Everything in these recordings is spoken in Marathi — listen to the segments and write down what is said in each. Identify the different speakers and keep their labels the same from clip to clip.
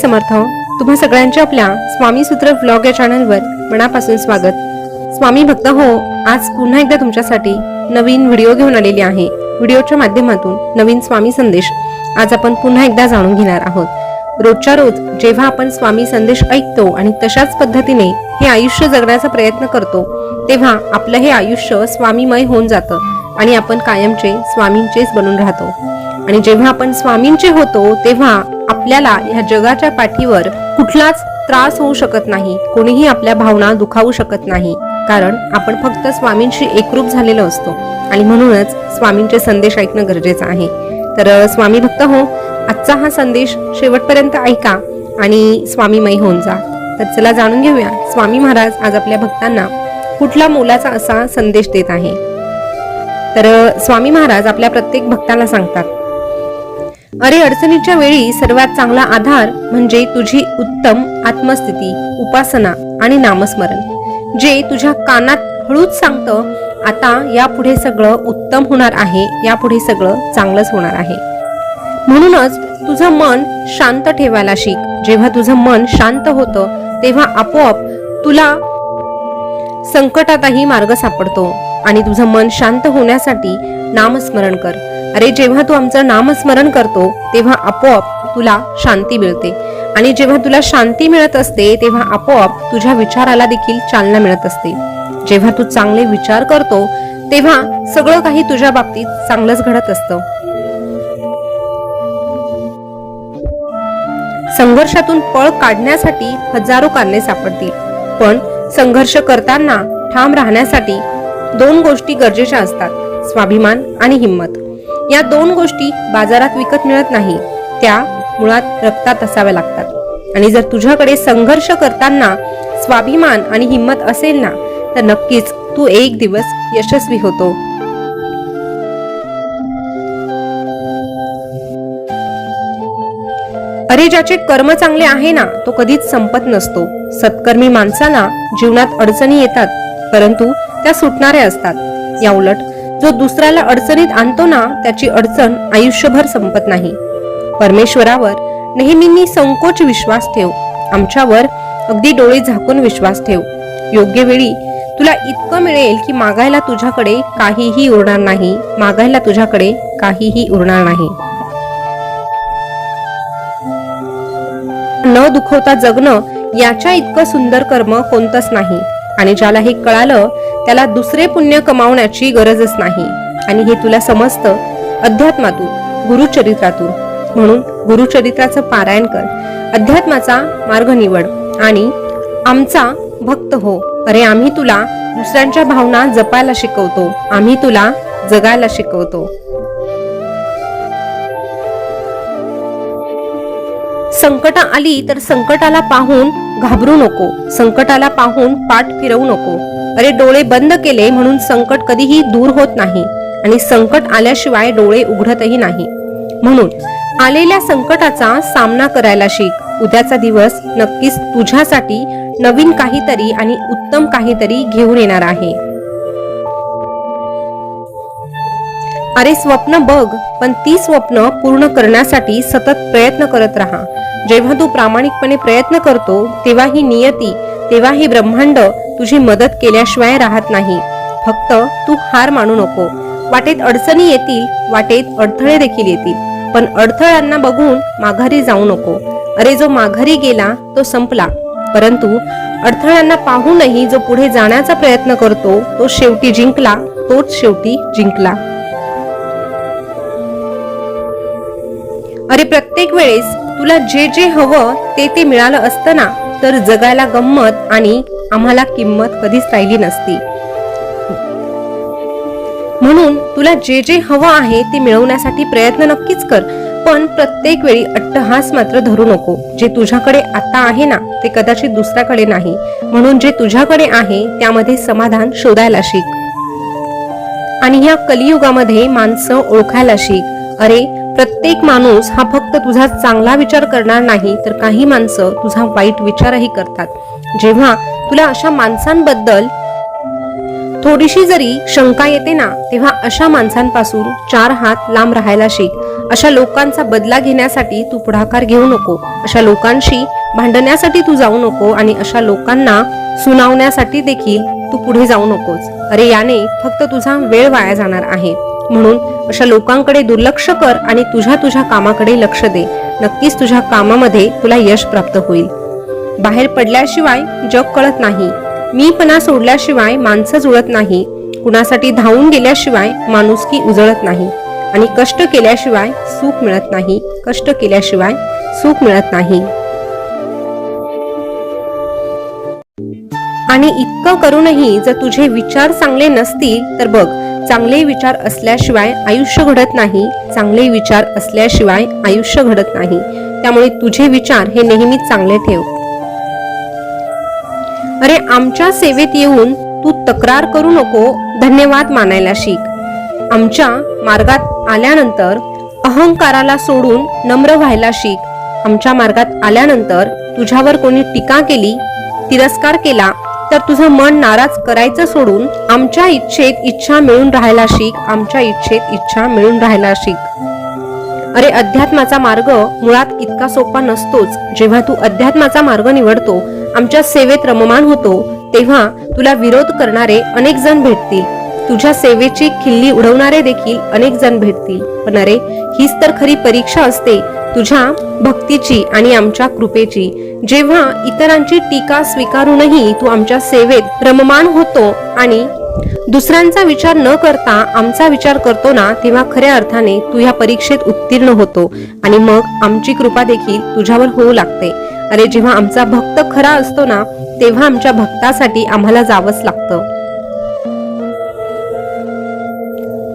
Speaker 1: समर्थ हो. तुम्हा सगळ्यांच्या आपल्या स्वामी सूत्र ब्लॉग या चॅनलवर मनापासून स्वागत. स्वामी भक्त हो आज पुन्हा एकदा तुमच्यासाठी नवीन व्हिडिओ घेऊन आलेली आहे. व्हिडिओच्या माध्यमातून नवीन स्वामी संदेश आज आपण पुन्हा एकदा जाणून घेणार आहोत. रोजच्या रोज जेव्हा आपण स्वामी संदेश ऐकतो आणि तशाच पद्धतीने हे आयुष्य जगण्याचा प्रयत्न करतो तेव्हा आपलं हे आयुष्य स्वामीमय होऊन जातं आणि आपण कायमचे स्वामींचेच बनून राहतो. आणि जेव्हा आपण स्वामींचे होतो तेव्हा आपल्याला ह्या जगाच्या पाठीवर कुठलाच त्रास होऊ शकत नाही. कोणीही आपल्या भावना दुखावू शकत नाही. कारण आपण फक्त स्वामींशी एकरूप झालेलो असतो. आणि म्हणूनच स्वामींचे संदेश ऐकणं गरजेचं आहे. तर स्वामी भक्त हो आजचा हा संदेश शेवटपर्यंत ऐका आणि स्वामीमय होऊन जा. तर चला जाणून घेऊया स्वामी महाराज आज आपल्या भक्तांना कुठला मोलाचा असा संदेश देत आहे? तर स्वामी महाराज आपल्या प्रत्येक भक्ताला सांगतात अरे अडचणीच्या वेळी सर्वात चांगला आधार म्हणजे तुझी उत्तम आत्मस्थिती उपासना आणि नामस्मरण जे तुझ्या कानात हळूच सांगतं आता यापुढे सगळं उत्तम होणार आहे यापुढे सगळं चांगलंच होणार आहे. म्हणूनच तुझं मन शांत ठेवायला शिक. जेव्हा तुझं मन शांत होतं तेव्हा आपोआप तुला संकटातही मार्ग सापडतो आणि तुझं मन शांत होण्यासाठी नामस्मरण कर. अरे जेव्हा तू आमचं नामस्मरण करतो तेव्हा आपोआप तुला शांती मिळते. आणि जेव्हा तुला शांती मिळत असते तेव्हा आपोआप तुझ्या विचाराला देखील चालना मिळत असते. जेव्हा तू चांगले विचार करतो तेव्हा सगळं काही तुझ्या बाबतीत चांगलंच घडत असतं. संघर्षातून पळ काढण्यासाठी हजारो कारणे सापडतील. पण संघर्ष करताना ठाम राहण्यासाठी दोन गोष्टी गरजेच्या असतात स्वाभिमान आणि हिंमत. या दोन गोष्टी बाजारात विकत मिळत नाही त्या मुळात रक्तात असाव्या लागतात. आणि जर तुझ्याकडे संघर्ष करताना स्वाभिमान आणि हिंमत असेल ना तर नक्कीच तू एक दिवस यशस्वी होतो. अरे ज्याचे कर्म चांगले आहे ना तो कधीच संपत नसतो. सत्कर्मी माणसाला जीवनात अडचणी येतात परंतु त्या सुटणाऱ्या असतात. या उलट जो दुसऱ्याला अडचणीत आणतो ना त्याची अडचण आयुष्यभर संपत नाही. परमेश्वरावर नेहमींनी संकोच विश्वास ठेव. आमच्यावर अगदी डोळे झाकून विश्वास ठेव. योग्य वेळी तुला इतकं मिळेल की मागायला तुझ्याकडे काहीही उरणार नाही. मागायला तुझ्याकडे काहीही उरणार नाही. न दुखवता जगणं याच्या इतकं सुंदर कर्म कोणतंच नाही. आणि ज्याला हे कळालं त्याला दुसरे पुण्य कमावण्याची गरजच नाही. आणि हे तुला समजतं? अध्यात्मातून गुरुचरित्रातून. म्हणून गुरुचरित्राचं पारायण कर. अध्यात्माचा मार्ग निवड आणि आमचा भक्त हो. अरे आम्ही तुला दुसऱ्यांच्या भावना जपायला शिकवतो. आम्ही तुला जगायला शिकवतो. संकट आली तर संकटाला पाहून घाबरू नको. संकटाला पाहून पाठ फिरवू नको. अरे डोळे बंद केले म्हणून संकट कधीही दूर होत नाही आणि संकट आल्याशिवाय डोळे उघडतही नाही. म्हणून आलेल्या संकटाचा सामना करायला शिक. उद्याचा दिवस नक्कीच तुझ्यासाठी नवीन काहीतरी आणि उत्तम काहीतरी घेऊन येणार आहे. अरे स्वप्न बघ पण ती स्वप्न पूर्ण करण्यासाठी सतत प्रयत्न करत राहा. जेव्हा तू प्रामाणिकपणे प्रयत्न करतो तेव्हा ही नियती तेव्हा हे ब्रह्मांड तुझी मदत केल्याशिवाय राहत नाही. फक्त तू हार मानू नको. वाटेत अडचणी येतील वाटेत अडथळे देखील येतील. पण अडथळ्यांना बघून माघारी जाऊ नको. अरे जो माघारी गेला तो संपला. परंतु अडथळ्यांना पाहूनही जो पुढे जाण्याचा प्रयत्न करतो तो शेवटी जिंकला तोच शेवटी जिंकला. अरे प्रत्येक वेळेस तुला जे जे हवं ते ते मिळालं असतं ना तर जगायला गंमत आणि आम्हाला किंमत कधीच राहिली नसती. म्हणून तुला जे जे हवं आहे ते मिळवण्यासाठी प्रयत्न नक्कीच कर पण प्रत्येक वेळी अट्टहास मात्र धरू नको. जे तुझ्याकडे आता आहे ना ते कदाचित दुसऱ्याकडे नाही. म्हणून जे तुझ्याकडे आहे त्यामध्ये समाधान शोधायला शिक. आणि ह्या कलियुगामध्ये माणसं ओळखायला शिक. अरे प्रत्येक माणूस हा फक्त तुझा चांगला विचार करणार नाही तर काही माणसं तुझा वाईट विचारही करतात. जेव्हा तुला अशा माणसांबद्दल थोडीशी जरी शंका येते ना तेव्हा अशा माणसांपासून चार हात लांब राहायला शिक. अशा लोकांचा बदला घेण्यासाठी तू पुढाकार घेऊ नको. अशा लोकांशी भांडण्यासाठी तू जाऊ नको आणि अशा लोकांना सुनावण्यासाठी देखील तू पुढे जाऊ नकोस. अरे याने फक्त तुझा वेळ वाया जाणार आहे. म्हणून अशा लोकांकडे दुर्लक्ष कर आणि तुझ्या तुझ्या कामाकडे लक्ष दे. नक्कीच तुझ्या कामामध्ये तुला यश प्राप्त होईल. बाहेर पडल्याशिवाय जग कळत नाही. मीपणा सोडल्याशिवाय माणसं जुळत नाही. कुणासाठी धावून गेल्याशिवाय माणुसकी उजळत नाही. आणि कष्ट केल्याशिवाय सुख मिळत नाही. कष्ट केल्याशिवाय सुख मिळत नाही. आणि इतकं करूनही जर तुझे विचार चांगले नसतील तर बघ चांगले विचार असल्याशिवाय आयुष्य घडत नाही चांगले विचार असल्याशिवाय आयुष्य घडत नाही. त्यामुळे तुझे विचार हे नेहमीच चांगले ठेव. अरे आमच्या सेवेत येऊन तू तक्रार करू नको धन्यवाद मानायला शिक. आमच्या मार्गात आल्यानंतर अहंकाराला सोडून नम्र व्हायला शिक. आमच्या मार्गात आल्यानंतर तुझ्यावर कोणी टीका केली तिरस्कार केला तर तुझं मन नाराज करायचं सोडून आमच्या इच्छेत इच्छा मिळून राहायला शिक आमच्या इच्छेत इच्छा मिळून राहायला शिक. अरे अध्यात्माचा मार्ग मुळात इतका सोपा नसतोच. जेव्हा तू अध्यात्माचा मार्ग निवडतो आमच्या सेवेत रममान होतो तेव्हा तुला विरोध करणारे अनेक जण भेटतील. तुझ्या सेवेची खिल्ली उडवणारे देखील अनेक जण भेटतील. पण अरे हीच तर खरी परीक्षा असते. तुझ्या भक्तीची आणि आमच्या कृपेची. जेव्हा इतरांची टीका स्वीकारूनही तू आमच्या सेवेत रममान होतो आणि दुसऱ्यांचा विचार न करता आमचा विचार करतो ना तेव्हा खऱ्या अर्थाने तू ह्या परीक्षेत उत्तीर्ण होतो आणि मग आमची कृपा देखील तुझ्यावर होऊ लागते. अरे जेव्हा आमचा भक्त खरा असतो ना तेव्हा आमच्या भक्तासाठी आम्हाला जावंच लागतं.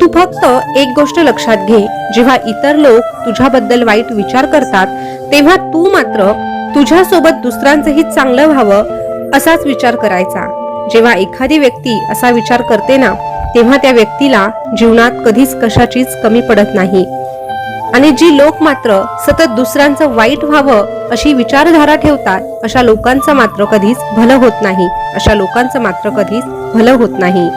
Speaker 1: तू फक्त एक गोष्ट लक्षात घे. जेव्हा इतर लोक तुझ्याबद्दल वाईट विचार करतात तेव्हा तू मात्र तुझ्यासोबत दुसऱ्यांचंही चांगलं व्हावं असाच विचार करायचा. जेव्हा एखादी व्यक्ती असा विचार करते ना तेव्हा त्या व्यक्तीला जीवनात कधीच कशाचीच कमी पडत नाही. आणि जी लोक मात्र सतत दुसऱ्यांचं वाईट व्हावं अशी विचारधारा ठेवतात अशा लोकांचं मात्र कधीच भलं होत नाही. अशा लोकांचं मात्र कधीच भलं होत नाही.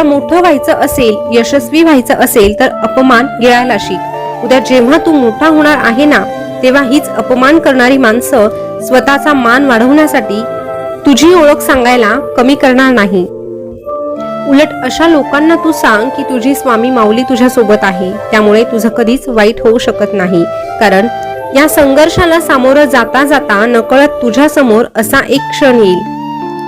Speaker 1: तुला मोठं व्हायचं असेल यशस्वी व्हायचं असेल तर अपमान गिळायला शिक. उद्या जेव्हा तू मोठा होणार आहे ना तेव्हा हीच अपमान करणारी माणसं स्वतःचा मान वाढवण्यासाठी तुझी ओळख सांगायला कमी करणार नाही. उलट अशा लोकांना तू सांग की तुझी स्वामी माऊली तुझ्या सोबत आहे. त्यामुळे तुझं कधीच वाईट होऊ शकत नाही. कारण या संघर्षाला सामोरं जाता जाता नकळत तुझ्या समोर असा एक क्षण येईल.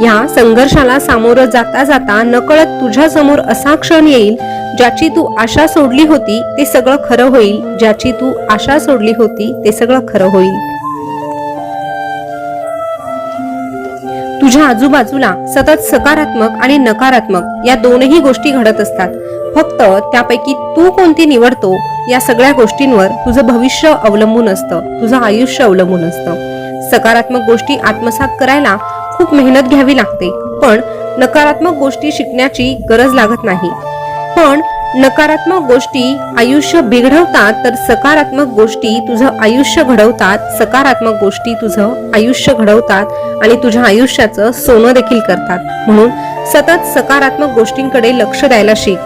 Speaker 1: ह्या संघर्षाला सामोरं जाता जाता नकळत तुझ्या समोर असा क्षण येईल ज्याची तू आशा सोडली होती ते सगळं खरं होईल. ज्याची तू आशा सोडली होती ते सगळं खरं होईल. तुझ्या आजूबाजूला सतत सकारात्मक आणि नकारात्मक या दोनही गोष्टी घडत असतात. फक्त त्यापैकी तू कोणती निवडतो या सगळ्या गोष्टींवर तुझं भविष्य अवलंबून असतं. तुझं आयुष्य अवलंबून असतं. सकारात्मक गोष्टी आत्मसात करायला खूप मेहनत घ्यावी लागते. पण नकारात्मक गोष्टी शिकण्याची गरज लागत नाही. पण नकारात्मक गोष्टी आयुष्य बिघडवतात तर सकारात्मक गोष्टी तुझं आयुष्य घडवतात सकारात्मक गोष्टी तुझं आयुष्य घडवतात आणि तुझ्या आयुष्याचं सोनं देखील करतात. म्हणून सतत सकारात्मक गोष्टींकडे लक्ष द्यायला शिक.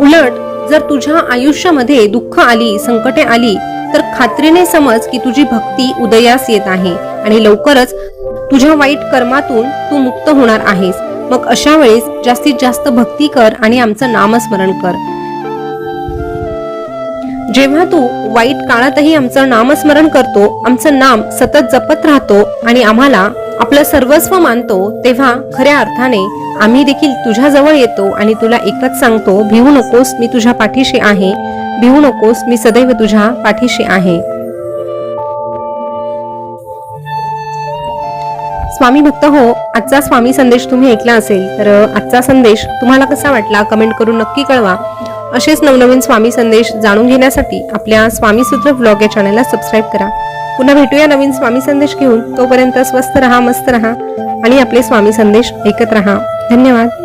Speaker 1: उलट जर तुझ्या आयुष्यामध्ये दुःख आली संकटे आली तर खात्रीने समज की तुझी भक्ती उदयास येत आहे आणि लवकरच तुझ्या वाईट कर्मातून तू मुक्त होणार आहेस. मग अशा वेळेस जास्तीत जास्त भक्ती कर आणि आमचं नामस्मरण कर. जेव्हा तू वाईट काळातही आमचं नामस्मरण करतो आमचं नाम सतत जपत राहतो आणि आम्हाला आपलं सर्वस्व मानतो तेव्हा खऱ्या अर्थाने आम्ही देखील तुझ्या जवळ येतो आणि तुला एकच सांगतो भिवू नकोस मी तुझ्या पाठीशी आहे. भिवू नकोस मी सदैव तुझ्या पाठीशी आहे. स्वामी भक्त हो आजचा स्वामी संदेश तुम्ही ऐकला असेल तर आजचा संदेश तुम्हाला कसा वाटला कमेंट करून नक्की कळवा. असेच नवनवीन स्वामी संदेश जाणून घेण्यासाठी आपल्या स्वामी सूत्र ब्लॉग या चॅनलला सबस्क्राईब करा. पुन्हा भेटूया नवीन स्वामी संदेश घेऊन तोपर्यंत स्वस्त रहा मस्त रहा आणि आपले स्वामी संदेश ऐकत रहा. धन्यवाद.